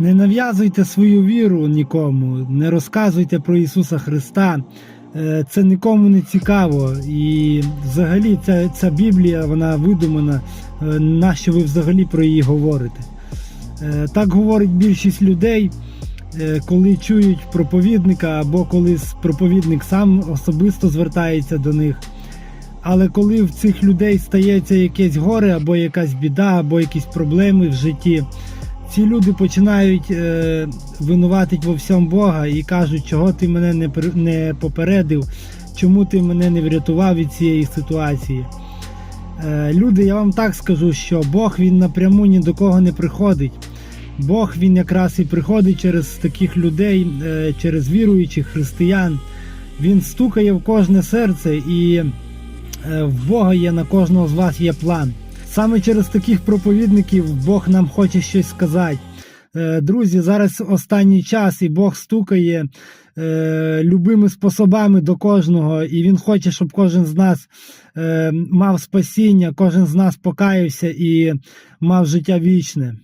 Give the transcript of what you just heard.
Не нав'язуйте свою віру нікому, не розказуйте про Ісуса Христа. Е, Це нікому не цікаво. І взагалі ця, ця Біблія вона видумана. Е, Нащо ви взагалі про її говорите? Е, Так говорить більшість людей, коли чують проповідника або коли проповідник сам особисто звертається до них. Але коли в цих людей стається якесь горе, або якась біда, або якісь проблеми в житті, ці люди починають е, винуватить во всьому Бога і кажуть, чого ти мене не, не попередив, чому ти мене не врятував від цієї ситуації. Е, люди, я вам так скажу, що Бог він напряму ні до кого не приходить. Бог він якраз і приходить через таких людей, е, через віруючих християн. Він стукає в кожне серце і е, в Бога є на кожного з вас є план. Саме через таких проповідників Бог нам хоче щось сказати. Е, Друзі, зараз останній час, і Бог стукає е, любими способами до кожного, і Він хоче, щоб кожен з нас е, мав спасіння, кожен з нас покаявся і мав життя вічне.